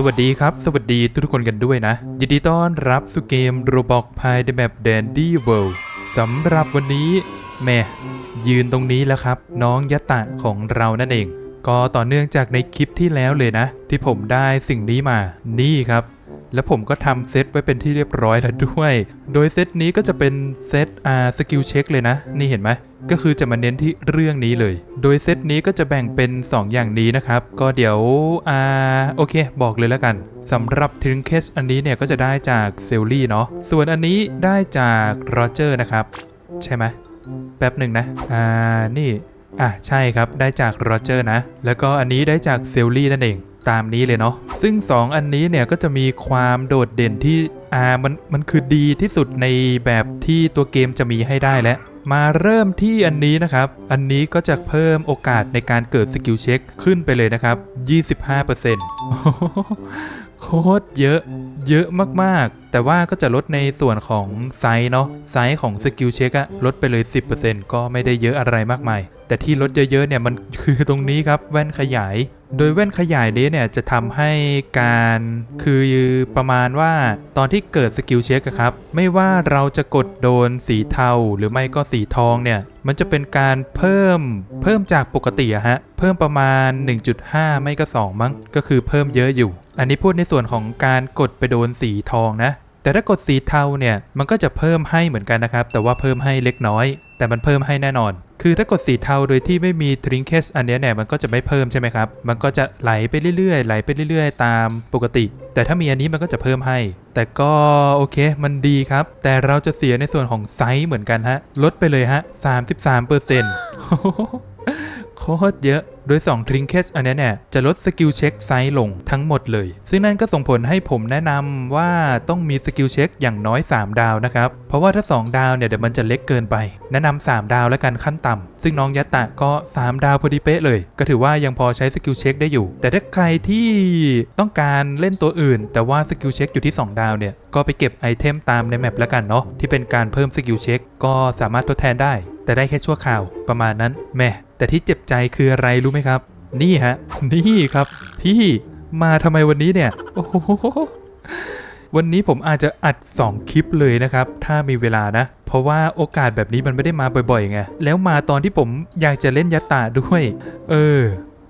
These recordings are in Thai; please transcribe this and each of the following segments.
สวัสดีครับ สวัสดีทุกๆคนกันด้วยนะ ยินดีต้อนรับสู่เกม Roblox ภายในแบบ Dandy World สำหรับวันนี้แม่ยืนตรงนี้แล้วครับ น้องยะตะของเรานั่นเอง ก็ต่อเนื่องจากในคลิปที่แล้วเลยนะ ที่ผมได้สิ่งนี้มานี่ครับ แล้วผมก็ทำเซตไว้เป็นที่เรียบร้อยแล้วด้วย โดยเซตนี้ก็จะเป็นเซตอ่าสกิลเช็คเลยนะ นี่เห็นไหม ก็คือจะมาเน้นที่เรื่องนี้เลย โดยเซตนี้ก็จะแบ่งเป็น 2 อย่างนี้นะครับ ก็เดี๋ยวอ่าโอเค บอกเลยแล้วกันสำหรับทิงเคสอันนี้เนี่ยก็จะได้จากเซลลี่เนาะส่วนอันนี้ได้จากโรเจอร์นะครับ ใช่ไหมแป๊บหนึ่งนะ อ่านี่อะใช่ครับได้จากโรเจอร์นะ แล้วก็อันนี้ได้จากเซลลี่นั่นเองตามนี้เลยเนาะซึ่ง 2 อันนี้เนี่ยก็จะมีความโดดเด่นที่อ่ามันมันคือดีที่สุดในแบบที่ตัวเกมจะมีให้ได้แล้ว มาเริ่มที่อันนี้นะครับ อันนี้ก็จะเพิ่มโอกาสในการเกิดสกิลเช็คขึ้นไปเลยนะครับ 25%โคตรเยอะ เยอะมากๆแต่ว่าก็จะลดในส่วนของไซส์เนาะไซส์ของสกิลเช็คอะลดไปเลย 10%ก็ไม่ได้เยอะอะไรมากมาย แต่ที่ลดเยอะๆเนี่ยมันคือตรงนี้ครับแว่นขยาย โดยแว่นขยายนี้เนี่ยจะทำให้การคือประมาณว่าตอนที่เกิดสกิลเช็คครับ ไม่ว่าเราจะกดโดนสีเทาหรือไม่ก็สีทองเนี่ยมันจะเป็นการเพิ่มเพิ่มจากปกติอะฮะเพิ่มประมาณ 1.5 ไม่ก็ 2 มั้งก็คือเพิ่มเยอะอยู่ อันนี้พูดในส่วนของการกดไปโดนสีทองนะ แต่ถ้ากดสีเทาเนี่ยมันก็จะเพิ่มให้เหมือนกันนะครับ แต่ว่าเพิ่มให้เล็กน้อย แต่มันเพิ่มให้แน่นอน คือถ้ากดสีเทาโดยที่ไม่มีทริงเคสอันนี้เนี่ยมันก็จะไม่เพิ่มใช่ไหมครับ มันก็จะไหลไปเรื่อยๆ ไหลไปเรื่อยๆ ตามปกติ แต่ถ้ามีอันนี้มันก็จะเพิ่มให้ แต่ก็โอเคมันดีครับ แต่เราจะเสียในส่วนของไซส์เหมือนกันฮะ ลดไปเลยฮะ 33เปอร์เซ็นต์ โคตรเยอะ โดย2 t r i n k e t อันนี้เนี่ยจะลดสกิลเช็คไซส์ลงทั้งหมดเลย ซึ่งนั่นก็ส่งผลให้ผมแนะนำว่าต้องมีสกิลเช็คอย่างน้อย 3 ดาวนะครับ เพราะว่าถ้า 2 ดาวเนี่ยเดี๋ยวมันจะเล็กเกินไป แนะนำ3ดาวแล้วกันขั้นต่ำซึ่งน้องยัตะก็ 3 ดาวพอดีเป๊ะเลย ก็ถือว่ายังพอใช้สกิลเช็คได้อยู่ แต่ถ้าใครที่ต้องการเล่นตัวอื่น แต่ว่าสกิลเช็คอยู่ที่ 2 ดาวเนี่ยก็ไปเก็บไอเทมตามในแมปแล้วกันเนาะที่เป็นการเพิ่มสกิลเช็คก็สามารถทดแทนได้ แต่ได้แค่ชั่วคราวประมาณนั้นแม่ แต่ที่เจ็บใจคืออะไรรู้ไหมครับ นี่ฮะ นี่ครับ พี่มาทำไมวันนี้เนี่ย โอ้โห วันนี้ผมอาจจะอัด 2 คลิปเลยนะครับ ถ้ามีเวลานะ เพราะว่าโอกาสแบบนี้มันไม่ได้มาบ่อยๆไง แล้วมาตอนที่ผมอยากจะเล่นยัตตาด้วย เออ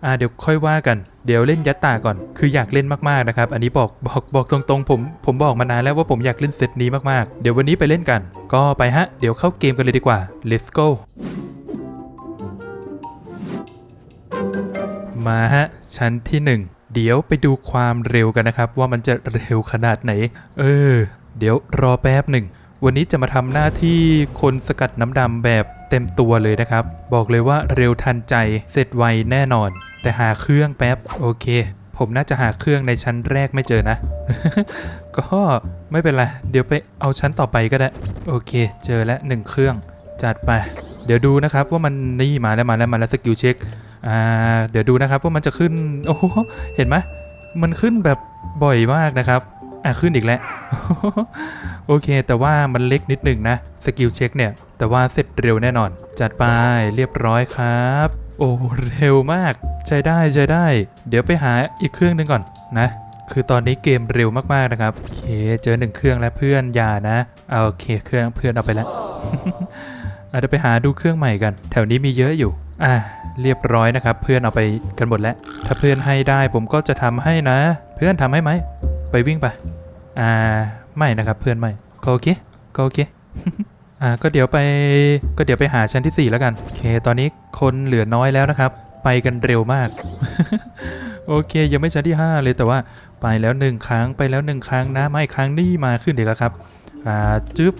อ่าเดี๋ยวค่อยว่ากัน เดี๋ยวเล่นยัตตาก่อน คืออยากเล่นมากๆนะครับ อันนี้บอกบอกบอกตรงๆ ผม ผมบอกมานานแล้วว่าผมอยากเล่นเซตนี้มากๆ เดี๋ยววันนี้ไปเล่นกัน ก็ไปฮะ เดี๋ยวเข้าเกมกันเลยดีกว่า let's go มาฮะ ชั้นที่ 1 เดี๋ยวไปดูความเร็วกันนะครับ ว่ามันจะเร็วขนาดไหน เออ เดี๋ยวรอแป๊บหนึ่ง วันนี้จะมาทำหน้าที่คนสกัดน้ำดำแบบเต็มตัวเลยนะครับ บอกเลยว่าเร็วทันใจเสร็จไวแน่นอน แต่หาเครื่องแป๊บโอเค ผมน่าจะหาเครื่องในชั้นแรกไม่เจอนะ ก็ไม่เป็นไรเดี๋ยวไปเอาชั้นต่อไปก็ได้ โอเค เจอแล้วหนึ่งเครื่องจัดไป เดี๋ยวดูนะครับว่ามันนี่มาแล้วมาแล้วมาแล้วสกิลเช็ค อ่าเดี๋ยวดูนะครับว่ามันจะขึ้นโอ้โหเห็นไหมมันขึ้นแบบบ่อยมากนะครับอะขึ้นอีกแล้วโอเค แต่ว่ามันเล็กนิดหนึ่งนะสกิลเช็คเนี่ย แต่ว่าเสร็จเร็วแน่นอน จัดไปเรียบร้อยครับ โอ้เร็วมากใช้ได้ใช้ได้ เดี๋ยวไปหาอีกเครื่องหนึงก่อนนะคือตอนนี้เกมเร็วมากๆนะครับโอเคเจอหนึ่งเครื่องแล้วเพื่อนอย่านะเอาโอเคเครื่องเพื่อนเอาไปแล้วอาจจะเดี๋ยวไปหาดูเครื่องใหม่กัน แถวนี้มีเยอะอยู่ อะเรียบร้อยนะครับ เพื่อนเอาไปกันหมดแล้ว ถ้าเพื่อนให้ได้ผมก็จะทำให้นะ เพื่อนทำให้ไหม ไปวิ่งไป อ่า ไม่นะครับ เพื่อนไม่ ก็โอเค ก็โอเค อ่า ก็เดี๋ยวไป ก็เดี๋ยวไปหาชั้นที่ 4 แล้วกัน โอเค ตอนนี้คนเหลือน้อยแล้วนะครับ ไปกันเร็วมาก โอเค ยังไม่ชั้นที่ 5 เลยแต่ว่าไปแล้วหนึ่งครั้ง ไปแล้วหนึ่งครั้งนะ ไม่ครั้งนี้มาขึ้นอีกแล้วครับ อ่า จึ๊บ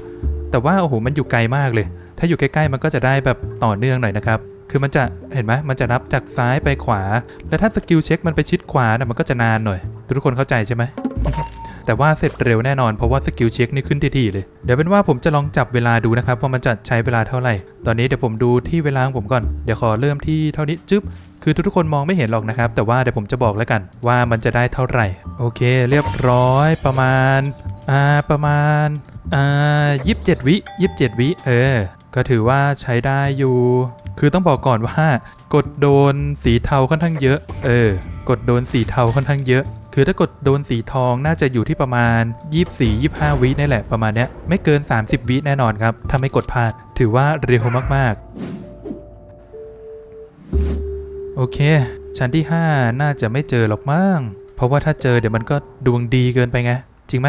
แต่ว่าโอ้โห มันอยู่ไกลมากเลย ถ้าอยู่ใกล้ๆ มันก็จะได้แบบต่อเนื่องหน่อยนะครับ คือมันจะเห็นไหมมันจะนับจากซ้ายไปขวา แล้วถ้าสกิลเช็คมันไปชิดขวานะมันก็จะนานหน่อย ทุกคนเข้าใจใช่ไหม แต่ว่าเสร็จเร็วแน่นอนเพราะว่าสกิลเช็คนี่ขึ้นทีๆเลย เดี๋ยวเป็นว่าผมจะลองจับเวลาดูนะครับว่ามันจะใช้เวลาเท่าไหร่ ตอนนี้เดี๋ยวผมดูที่เวลาของผมก่อน เดี๋ยวขอเริ่มที่เท่านี้จึ๊บคือทุกๆคนมองไม่เห็นหรอกนะครับ แต่ว่าเดี๋ยวผมจะบอกแล้วกัน ว่ามันจะได้เท่าไหร่ โอเค เรียบร้อยประมาณอ่าประมาณอ่ายี่สิบเจ็ดวิยี่สิบเจ็ดวิเออก็ถือว่าใช้ได้อยู่ คือต้องบอกก่อนว่ากดโดนสีเทาค่อนข้างเยอะ เออ กดโดนสีเทาค่อนข้างเยอะ คือถ้ากดโดนสีทองน่าจะอยู่ที่ประมาณ 24-25 วินี่แหละประมาณเนี้ย ไม่เกิน 30 วิแน่นอนครับ ถ้าไม่กดพลาด ถือว่าเร็วมากๆ โอเค ชั้นที่ 5 น่าจะไม่เจอหรอกมั้ง เพราะว่าถ้าเจอเดี๋ยวมันก็ดวงดีเกินไปไง จริงไหม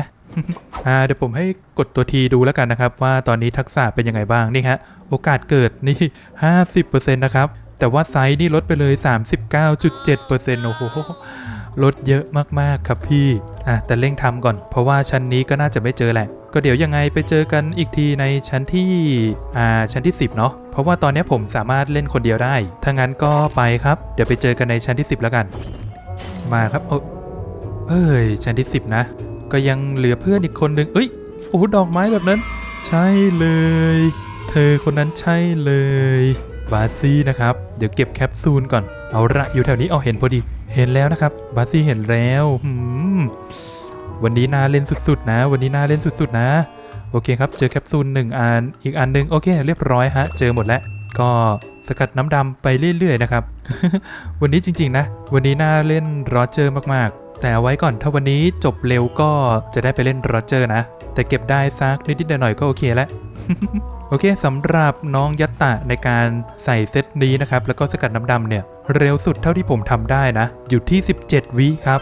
อ่าเดี๋ยวผมให้กดตัวทีดูแล้วกันนะครับ ว่าตอนนี้ทักษะเป็นยังไงบ้างนี่ฮะโอกาสเกิดนี่ 50%นะครับ แต่ว่าไซส์นี่ลดไปเลย 39.7%โอ้โหลดเยอะมากๆครับพี่อะแต่เร่งทำก่อน เพราะว่าชั้นนี้ก็น่าจะไม่เจอแหละ ก็เดี๋ยวยังไงไปเจอกันอีกทีในชั้นที่อ่าชั้นที่ 10 เนาะเพราะว่าตอนนี้ผมสามารถเล่นคนเดียวได้ ถ้างั้นก็ไปครับ เดี๋ยวไปเจอกันในชั้นที่ 10 แล้วกัน มาครับเออเอ้ยชั้นที่ 10 นะ ก็ยังเหลือเพื่อนอีกคนนึงเอ้ยโอ้โหดอกไม้แบบนั้น ใช่เลย เธอคนนั้นใช่เลยบาซี่นะครับ เดี๋ยวเก็บแคปซูลก่อน เอาละอยู่แถวนี้เอาเห็นพอดี เห็นแล้วนะครับ บาซี่เห็นแล้ววันนี้น่าเล่นสุดๆนะ วันนี้น่าเล่นสุดๆนะ โอเคครับ เจอแคปซูลหนึ่งอัน อีกอันหนึ่งโอเค เรียบร้อยฮะ เจอหมดแล้ว ก็สกัดน้ำดำไปเรื่อยๆนะครับ วันนี้จริงๆนะ วันนี้น่าเล่นโรเจอมากๆ แต่เอาไว้ก่อนถ้าวันนี้จบเร็วก็จะได้ไปเล่นโรเจอร์นะ แต่เก็บได้สักนิดๆหน่อยๆก็โอเคแล้วโอเคสำหรับน้องยัตตะในการใส่เซตนี้นะครับ แล้วก็สกัดน้ำดำเนี่ย เร็วสุดเท่าที่ผมทำได้นะ อยู่ที่ 17 วิครับ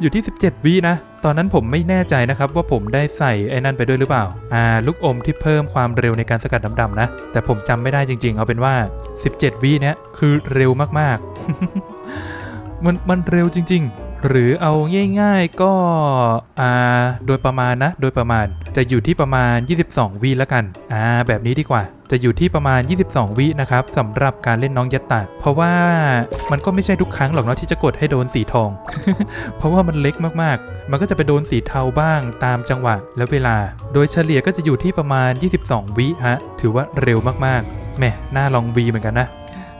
อยู่ที่ 17 วินะ ตอนนั้นผมไม่แน่ใจนะครับ ว่าผมได้ใส่ไอ้นั่นไปด้วยหรือเปล่า อ่า ลูกอมที่เพิ่มความเร็วในการสกัดน้ำดำนะ แต่ผมจำไม่ได้จริงๆ เอาเป็นว่า 17 วิเนี้ยคือเร็วมากๆ มันมันเร็วจริง ๆ หรือเอาง่าย ๆ ก็อ่าโดยประมาณนะ โดยประมาณจะอยู่ที่ประมาณ 22วิแล้วกันอ่าแบบนี้ดีกว่า จะอยู่ที่ประมาณ 22 วินะครับสำหรับการเล่นน้องยัตตะเพราะว่ามันก็ไม่ใช่ทุกครั้งหรอกเนาะที่จะกดให้โดนสีทอง เพราะว่ามันเล็กมากๆ มันก็จะไปโดนสีเทาบ้างตามจังหวะและเวลา โดยเฉลี่ยก็จะอยู่ที่ประมาณ 22 วิฮะถือว่าเร็วมากๆแหมน่าลองวีเหมือนกันนะ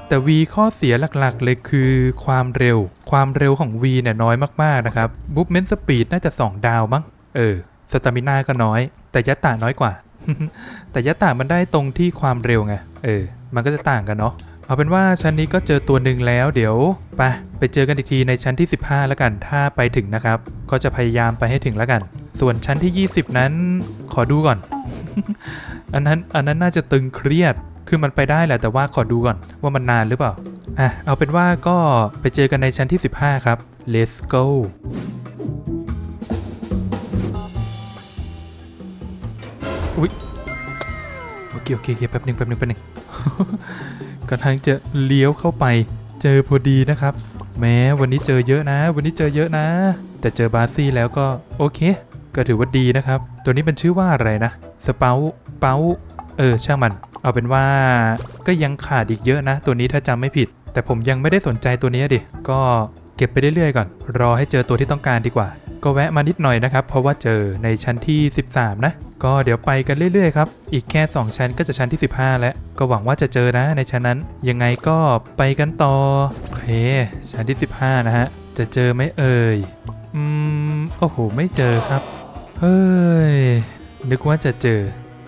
แต่ V ข้อเสียหลักๆ เลยคือความเร็ว ความเร็วของ V เนี่ยน้อยมากๆนะครับ Movement Speed น่าจะ 2 ดาวมั้งเออสตามิน่าก็น้อย แต่ยัตาน้อยกว่า แต่ยัตตามันได้ตรงที่ความเร็วไงเออ มันก็จะต่างกันเนาะเอาเป็นว่าชั้นนี้ก็เจอตัวหนึ่งแล้วเดี๋ยวไปไปเจอกันอีกทีในชั้นที่ 15 แล้วกัน ถ้าไปถึงนะครับ ก็จะพยายามไปให้ถึงแล้วกัน ส่วนชั้นที่ 20 นั้นขอดูก่อน อันนั้นอันนั้นน่าจะตึงเครียด คือมันไปได้แหละแต่ว่าขอดูก่อนว่ามันนานหรือเปล่า อะ เอาเป็นว่าก็ไปเจอกันในชั้นที่ 15 ครับ let's go อุ๊ยโอเคโอเคโอเคแป๊บหนึ่งแป๊บหนึ่งแป๊บหนึ่งกำลังจะเลี้ยวเข้าไป เจอพอดีนะครับ แม้วันนี้เจอเยอะนะ วันนี้เจอเยอะนะ แต่เจอบาซี่แล้วก็โอเค ก็ถือว่าดีนะครับ ตัวนี้มันชื่อว่าอะไรนะ สเปาเปาเออ ช่างมัน เอาเป็นว่าก็ยังขาดอีกเยอะนะ ตัวนี้ถ้าจำไม่ผิด แต่ผมยังไม่ได้สนใจตัวนี้ดิ ก็เก็บไปเรื่อยๆก่อน รอให้เจอตัวที่ต้องการดีกว่า ก็แวะมานิดหน่อยนะครับ เพราะว่าเจอในชั้นที่ 13 นะ ก็เดี๋ยวไปกันเรื่อยๆครับ อีกแค่ 2 ชั้นก็จะชั้นที่ 15 แล้ว ก็หวังว่าจะเจอนะในชั้นนั้น ยังไงก็ไปกันต่อ โอเค ชั้นที่ 15 นะฮะ จะเจอไหมเอ่ย อืม โอ้โห ไม่เจอครับ เฮ้ย นึกว่าจะเจอ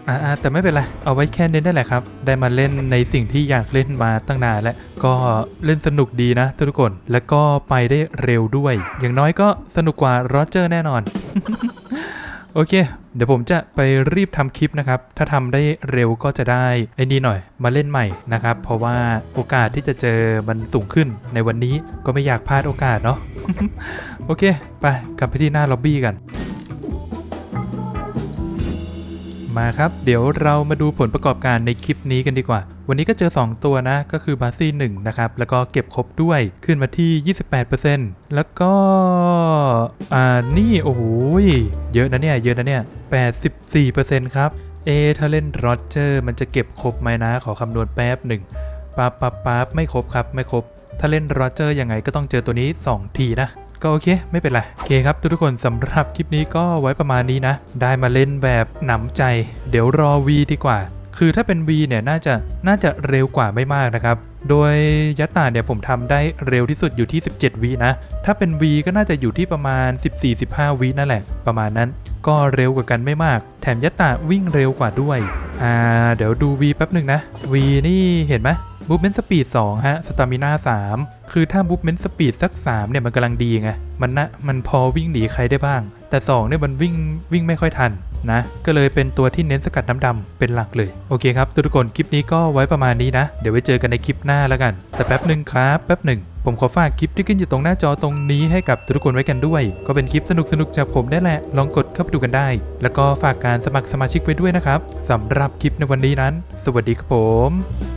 อ่าแต่ไม่เป็นไร เอาไว้แค่เนี้ได้แหละครับ ได้มาเล่นในสิ่งที่อยากเล่นมาตั้งนานแล้ว ก็เล่นสนุกดีนะทุกคน แล้วก็ไปได้เร็วด้วย อย่างน้อยก็สนุกกว่าโรเจอร์แน่นอน โอเค เดี๋ยวผมจะไปรีบทำคลิปนะครับ ถ้าทำได้เร็วก็จะได้ไอ้นี่หน่อย มาเล่นใหม่นะครับ เพราะว่าโอกาสที่จะเจอมันสูงขึ้นในวันนี้ก็ไม่อยากพลาดโอกาสเนาะ โอเค ไปกลับไปที่หน้าล็อบบี้กัน มาครับ เดี๋ยวเรามาดูผลประกอบการในคลิปนี้กันดีกว่า วันนี้ก็เจอ 2 ตัวนะ ก็คือบาซี่1นะครับ แล้วก็เก็บครบด้วยขึ้นมาที่ 28%แล้วก็ อ่า นี่ โอ้โหยเยอะนะเนี่ย เยอะนะเนี่ย 84%ครับ เอถ้าเล่นโรเจอร์มันจะเก็บครบไหมนะ ขอคำนวณแป๊บหนึ่งปั๊บปั๊บปั๊บไม่ครบครับ ไม่ครบ ถ้าเล่นโรเจอร์ยังไงก็ต้องเจอตัวนี้ 2 ทีนะ ก็โอเค ไม่เป็นไร โอเคครับทุกๆคนสำหรับคลิปนี้ก็ไว้ประมาณนี้นะ ได้มาเล่นแบบหนำใจ เดี๋ยวรอ V ดีกว่า คือถ้าเป็น V เนี่ยน่าจะน่าจะเร็วกว่าไม่มากนะครับ โดยยัตตาเนี่ยผมทำได้เร็วที่สุดอยู่ที่ 17วินะ ถ้าเป็น V ก็น่าจะอยู่ที่ประมาณ 14-15วินั่นแหละ ประมาณนั้น ก็เร็วกว่ากันไม่มาก แถมยัตตาวิ่งเร็วกว่าด้วย อ่า เดี๋ยวดู V แป๊บหนึ่งนะ V นี่เห็นไหม Movement Speed 2ฮะ Stamina 3คือถ้า Movement Speed สัก3เนี่ยมันกำลังดีไงมันนะมันพอวิ่งหนีใครได้บ้าง แต่2เนี่ยมันวิ่งวิ่งไม่ค่อยทันนะก็เลยเป็นตัวที่เน้นสกัดน้ำดำเป็นหลักเลย โอเคครับทุกคนคลิปนี้ก็ไว้ประมาณนี้นะ เดี๋ยวไว้เจอกันในคลิปหน้าแล้วกัน แต่แป๊บหนึ่งครับแป๊บหนึ่งผมขอฝากคลิปที่ขึ้นอยู่ตรงหน้าจอตรงนี้ให้กับทุกคนไว้กันด้วย ก็เป็นคลิปสนุกๆจากผมได้แหละ ลองกดเข้าไปดูกันได้ แล้วก็ฝากการสมัครสมาชิกไว้ด้วยนะครับสำหรับคลิปในวันนี้นั้น สวัสดีครับผม